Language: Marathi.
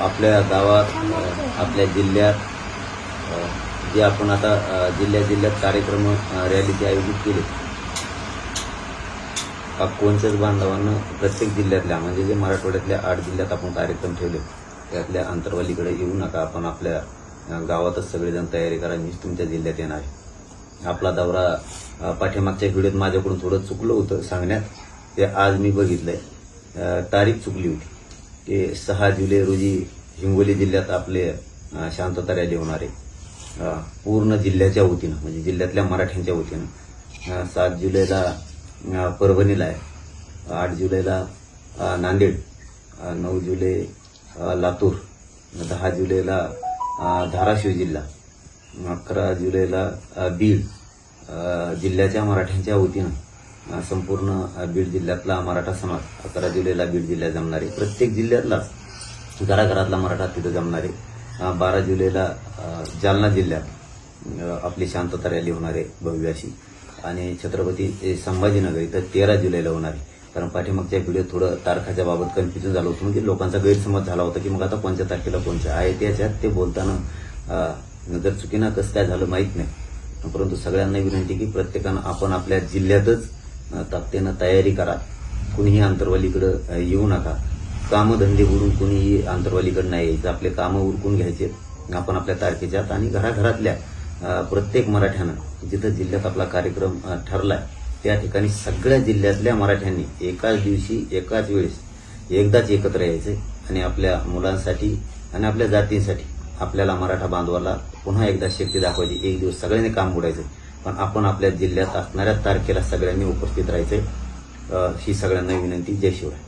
आपल्या गावात आपल्या जिल्ह्यात जे आपण आता जिल्ह्या जिल्ह्यात कार्यक्रम रॅलीचे आयोजित केले. का कोणत्याच बांधवांना प्रत्येक जिल्ह्यातल्या म्हणजे जे मराठवाड्यातल्या आठ जिल्ह्यात आपण कार्यक्रम ठेवले त्यातल्या अंतरवालीकडे येऊ नका आपण आपल्या गावातच सगळेजण तयारी करा मीच तुमच्या जिल्ह्यात येणार आहे. आपला दौरा पाठीमागच्या व्हिडिओत माझ्याकडून थोडं चुकलं होतं सांगण्यात ते आज मी बघितलंय. तारीख चुकली होती. ते सहा जुलै रोजी हिंगोली जिल्ह्यात आपले अ, शांतता रॅली होणार आहे. पूर्ण जिल्ह्याच्या वतीनं म्हणजे जिल्ह्यातल्या मराठ्यांच्या वतीनं सात जुलैला परभणीला आहे. आठ जुलैला नांदेड नऊ जुलै लातूर दहा जुलैला धाराशिव जिल्हा अकरा जुलैला बीड जिल्ह्याच्या मराठ्यांच्या वतीनं. संपूर्ण बीड जिल्ह्यातला मराठा समाज अकरा जुलैला बीड जिल्ह्यात जमणार आहे प्रत्येक जिल्ह्यातलाच घराघरातला मराठा तिथं जमणार आहे बारा जुलैला जालना जिल्ह्यात आपली शांतता रॅली होणार आहे भव्य अशी आणि छत्रपती संभाजीनगर इथं तेरा जुलैला होणार. आहे कारण पाठीमागच्या व्हिडिओ थोडं तारखाच्या बाबत कन्फ्युजन झालं होतं म्हणजे लोकांचा गैरसमज झाला होता की मग आता कोणत्या तारखेला कोणत्या आहे त्याच्यात ते बोलताना अ, जर चुकीनं कसं काय झालं माहीत नाही. परंतु सगळ्यांना विनंती की प्रत्येकानं आपण आपल्या जिल्ह्यातच अ, तयारी करा. कुणीही आंतरवालीकडं येऊ नका. कामधंदे उरून कुणीही आंतरवालीकडं नाही यायचं. आपले कामं उरकून घ्यायचे. आपण आपल्या तारखेच्या आणि घराघरातल्या प्रत्येक मराठ्यानं जिथं जिल्ह्यात आपला कार्यक्रम ठरलाय त्या ठिकाणी सगळ्या जिल्ह्यातल्या मराठ्यांनी एकाच दिवशी एकाच वेळेस एकदाच एकत्र यायचे आणि आपल्या मुलांसाठी आणि आपल्या जातींसाठी आपल्याला मराठा बांधवाला पुन्हा एकदा शक्ती दाखवायची. एक दिवस सगळ्यांनी काम बुडायचं. पण आपण आपल्या जिल्ह्यात असणाऱ्या तारखेला सगळ्यांनी उपस्थित राहायचंय. ही सगळ्यांना विनंती. जय शिवराय.